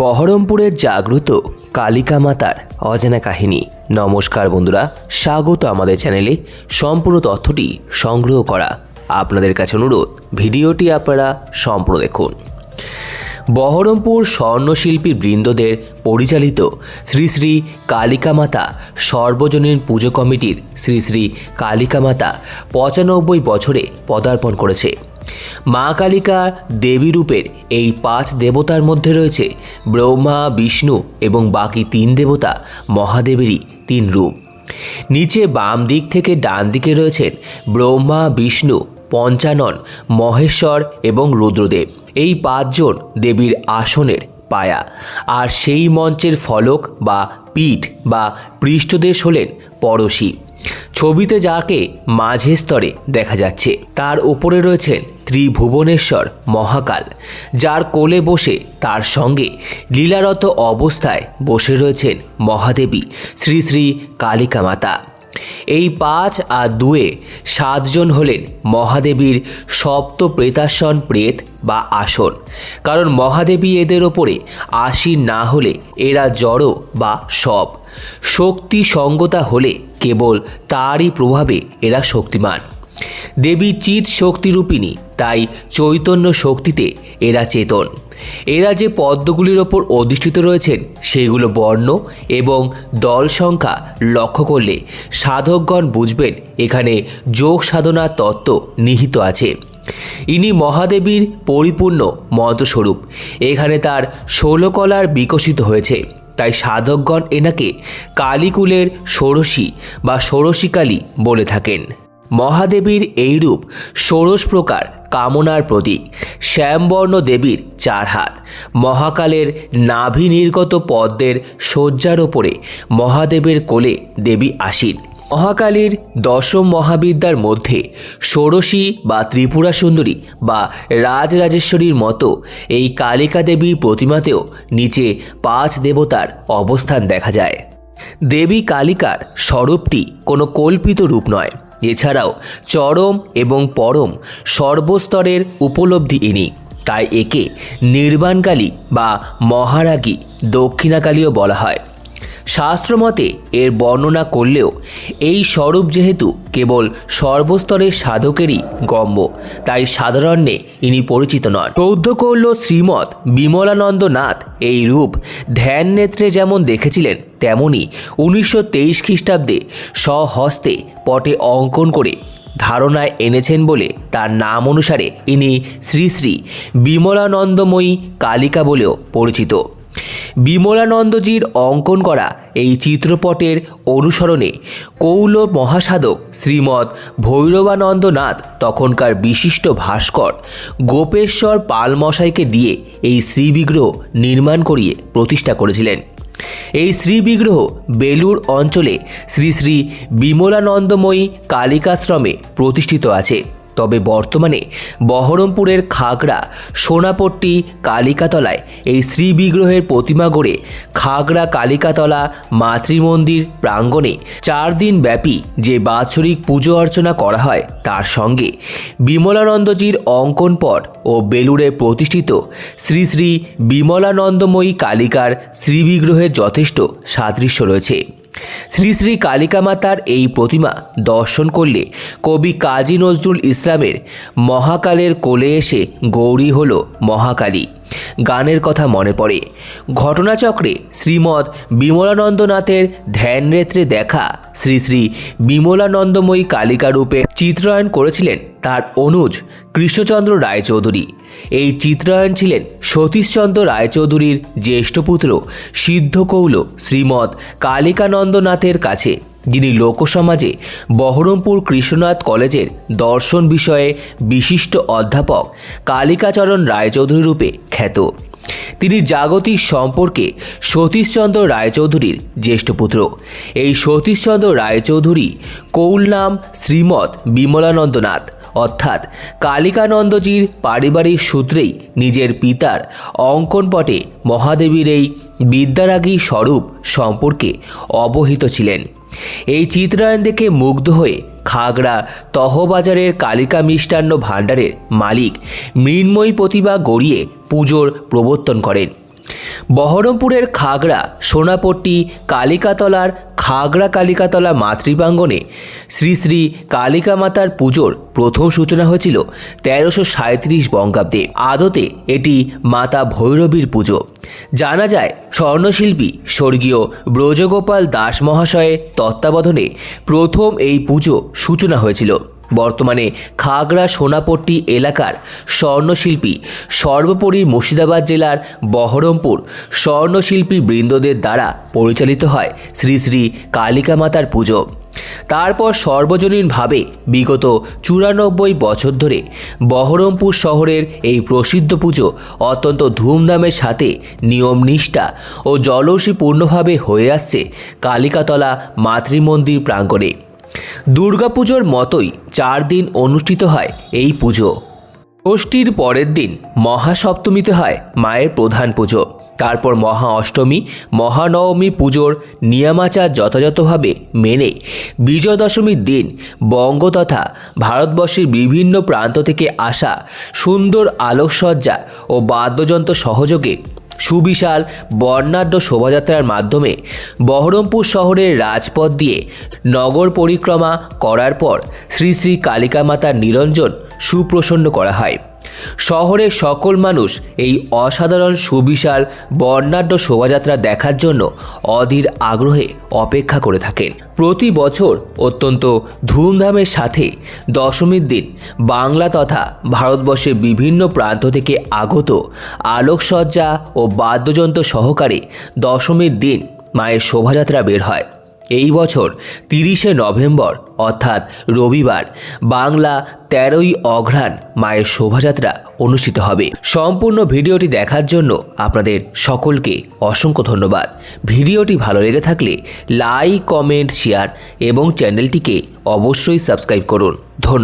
বহরমপুরের জাগ্রত কালিকা মাতার অজানা কাহিনী। নমস্কার বন্ধুরা, স্বাগত আমাদের চ্যানেলে। সম্পূর্ণ তথ্যটি সংগ্রহ করা আপনাদের কাছে অনুরোধ, ভিডিওটি আপনারা সম্পূর্ণ দেখুন। বহরমপুর স্বর্ণশিল্পী বৃন্দদের পরিচালিত শ্রী শ্রী কালিকা মাতা সর্বজনীন পুজো কমিটির শ্রী শ্রী কালিকা মাতা পঁচানব্বই বছরে পদার্পণ করেছে। মা কালিকা দেবী রূপের এই পাঁচ দেবতার মধ্যে রয়েছে ব্রহ্মা, বিষ্ণু এবং বাকি তিন দেবতা মহাদেবেরই তিন রূপ। নিচে বাম দিক থেকে ডান দিকে রয়েছেন ব্রহ্মা, বিষ্ণু, পঞ্চানন, মহেশ্বর এবং রুদ্রদেব। এই পাঁচজন দেবীর আসনের পায়া। আর সেই মঞ্চের ফলক বা পিঠ বা পৃষ্ঠদেশ হলেন পড়শি। ছবিতে যাকে মাঝে স্তরে দেখা যাচ্ছে, তার উপরে রয়েছেন ত্রিভুবনেশ্বর মহাকাল, যার কোলে বসে তার সঙ্গে লীলারত অবস্থায় বসে রয়েছেন মহাদেবী, শ্রী শ্রী কালিকা মাতা। এই পাঁচ আর দুয়ে সাতজন হলেন মহাদেবীর সপ্ত প্রেতাসন প্রেত বা আসন। কারণ মহাদেবী এদের ওপরে আসীন না হলে এরা জড় বা সব। শক্তি সঙ্গতা হলে কেবল তারই প্রভাবে এরা শক্তিমান। দেবী চিৎ শক্তিরূপিণী তাই চৈতন্য শক্তিতে এরা চেতন। এরা যে পদ্মগুলির ওপর অধিষ্ঠিত রয়েছেন, সেগুলো বর্ণ এবং দল সংখ্যা লক্ষ্য করলে সাধকগণ বুঝবেন এখানে যোগ সাধনার তত্ত্ব নিহিত আছে। ইনি মহাদেবীর পরিপূর্ণ মন্ত্রস্বরূপ। এখানে তার ষোলকলার বিকশিত হয়েছে, তাই সাধকগণ এনাকে কালীকুলের ষোড়শী বা ষোড়শীকালী বলে থাকেন। মহাদেবীর এই রূপ ষোড়শ প্রকার কামনার প্রতীক, শ্যামবর্ণ দেবীর চার হাত। মহাকালের নাভি নির্গত পদ্মের শয্যার ওপরে মহাদেবের কোলে দেবী আসীন। মহাকালীর দশম মহাবিদ্যার মধ্যে ষোড়শী বা ত্রিপুরা সুন্দরী বা রাজরাজেশ্বরীর মতো এই কালিকা দেবীর প্রতিমাতেও নিচে পাঁচ দেবতার অবস্থান দেখা যায়। দেবী কালিকার স্বরূপটি কোনো কল্পিত রূপ নয়। এছাড়াও চরম এবং পরম সর্বস্তরের উপলব্ধি ইনি। তাই একে নির্বাণকালী বা মহারাগী দক্ষিণাকালীও বলা হয়। শাস্ত্রমতে এর বর্ণনা করলেও, এই স্বরূপ যেহেতু কেবল সর্বস্তরের সাধকেরই গম্য, তাই সাধারণ্যে ইনি পরিচিত নন। চৌদ্দকৌল্য শ্রীমৎ বিমলানন্দ নাথ এই রূপ ধ্যান নেত্রে যেমন দেখেছিলেন, তেমনি উনিশশো তেইশ খ্রিস্টাব্দে স্বহস্তে পটে অঙ্কন করে ধারণায় এনেছেন বলে তার নাম অনুসারে ইনি শ্রী শ্রী বিমলানন্দময়ী কালিকা বলেও পরিচিত। বিমলানন্দজির অঙ্কন করা এই চিত্রপটের অনুসরণে কৌল মহাসাধক শ্রীমৎ ভৈরবানন্দনাথ তখনকার বিশিষ্ট ভাস্কর গোপেশ্বর পালমশাইকে দিয়ে এই শ্রীবিগ্রহ নির্মাণ করিয়ে প্রতিষ্ঠা করেছিলেন। এই শ্রীবিগ্রহ বেলুর অঞ্চলে শ্রী শ্রী বিমলানন্দময়ী কালিকাশ্রমে প্রতিষ্ঠিত আছে। তবে বর্তমানে বহরমপুরের খাগড়া, সোনাপট্টি, কালিকাতলায় এই শ্রী বিগ্রহের প্রতিমা গড়ে খাগড়া, কালিকাতলা মাতৃমন্দির প্রাঙ্গণে চার দিন ব্যাপী যে বাৎসরিক পুজো অর্চনা করা হয়, তার সঙ্গে বিমলানন্দজির অঙ্কনপট ও বেলুড়ে প্রতিষ্ঠিত শ্রী শ্রী বিমলানন্দময়ী কালিকার শ্রীবিগ্রহের যথেষ্ট সাদৃশ্য রয়েছে। শ্রী শ্রী কালিকা মাতার এই প্রতিমা দর্শন করলে কবি কাজী নজরুল ইসলামের মহাকালের কোলে এসে গৌরী হল মহাকালী। গানের কথা মনে পড়ে। ঘটনাচক্রে শ্রীমৎ বিমলানন্দনাথের ধ্যানরেত্রে দেখা শ্রী শ্রী বিমলানন্দময়ী কালিকা রূপে চিত্রায়ন করেছিলেন তার অনুজ কৃষ্ণচন্দ্র রায়চৌধুরী। এই চিত্রায়ন ছিলেন সতীশচন্দ্র রায়চৌধুরীর জ্যেষ্ঠ পুত্র সিদ্ধকৌল শ্রীমৎ কালিকানন্দনাথের কাছে, যিনি লোকসমাজে বহরমপুর কৃষ্ণনাথ কলেজের দর্শন বিষয়ে বিশিষ্ট অধ্যাপক কালিকাচরণ রায়চৌধুরী রূপে খ্যাত। তিনি জাগতিক সম্পর্কে সতীশচন্দ্র রায়চৌধুরীর জ্যেষ্ঠ পুত্র। এই সতীশচন্দ্র রায়চৌধুরী কৌল নাম শ্রীমৎ বিমলানন্দনাথ, অর্থাৎ কালিকানন্দজির পারিবারিক সূত্রেই নিজের পিতার অঙ্কনপটে মহাদেবীর এই বিদ্যারাগী স্বরূপ সম্পর্কে অবহিত ছিলেন। এই চিত্রায়ন দেখে মুগ্ধ হয়ে খাগড়া তহবাজারের কালিকা মিষ্টান্ন ভাণ্ডারের মালিক মৃন্ময়ী প্রতিভা গড়িয়ে পুজোর প্রবর্তন করেন। বহরমপুরের খাগড়া, সোনাপট্টি, কালিকাতলার খাগড়া কালিকাতলা মাতৃপ্রাঙ্গণে শ্রী শ্রী কালিকা মাতার পুজোর প্রথম সূচনা হয়েছিল তেরোশো সাঁত্রিশ বঙ্গাব্দে। আদতে এটি মাতা ভৈরবীর পুজো। জানা যায়, স্বর্ণশিল্পী স্বর্গীয় ব্রজগোপাল দাস মহাশয়ের তত্ত্বাবধানে প্রথম এই পুজো সূচনা হয়েছিল। বর্তমানে খাগড়া সোনাপট্টি এলাকার স্বর্ণশিল্পী সর্বোপরি মুর্শিদাবাদ জেলার বহরমপুর স্বর্ণশিল্পী বৃন্দদের দ্বারা পরিচালিত হয় শ্রী শ্রী কালিকা মাতার পুজো। তারপর সর্বজনীনভাবে বিগত চুরানব্বই বছর ধরে বহরমপুর শহরের এই প্রসিদ্ধ পুজো অত্যন্ত ধুমধামের সাথে নিয়মনিষ্ঠা ও জলসীপূর্ণভাবে হয়ে আসছে কালিকাতলা মাতৃমন্দির প্রাঙ্গণে। দুর্গাপুজোর মতোই চার দিন অনুষ্ঠিত হয় এই পুজো। ষষ্ঠীর পরের দিন মহাসপ্তমীতে হয় মায়ের প্রধান পুজো। তারপর মহা অষ্টমী মহানবমী পুজোর নিয়মাচার যথাযথভাবে মেনে বিজয় দশমীর দিন বঙ্গ তথা ভারতবর্ষের বিভিন্ন প্রান্ত থেকে আসা সুন্দর আলোকসজ্জা ও বাদ্যযন্ত্র সহযোগে সুবিশাল বর্ণাঢ্য শোভাযাত্রার মাধ্যমে বহরমপুর শহরের রাজপথ দিয়ে নগর পরিক্রমা করার পর শ্রী শ্রী কালিকা মাতার নিরঞ্জন সুপ্রসন্ন করা হয়। শহরের সকল মানুষ এই অসাধারণ সুবিশাল বর্ণাঢ্য শোভাযাত্রা দেখার জন্য অধীর আগ্রহে অপেক্ষা করে থাকেন। প্রতি বছর অত্যন্ত ধুমধামের সাথে দশমীর দিন বাংলা তথা ভারতবর্ষের বিভিন্ন প্রান্ত থেকে আগত আলোকসজ্জা ও বাদ্যযন্ত্র সহকারে দশমীর দিন মায়ের শোভাযাত্রা বের হয়। এই বছর তিরিশে নভেম্বর, অর্থাৎ রবিবার, বাংলা তেরোই অঘ্রাণ মায়ের শোভাযাত্রা অনুষ্ঠিত হবে। সম্পূর্ণ ভিডিওটি দেখার জন্য আপনাদের সকলকে অসংখ্য ধন্যবাদ। ভিডিওটি ভালো লেগে থাকলে লাইক, কমেন্ট, শেয়ার এবং চ্যানেলটিকে অবশ্যই সাবস্ক্রাইব করুন। ধন্যবাদ।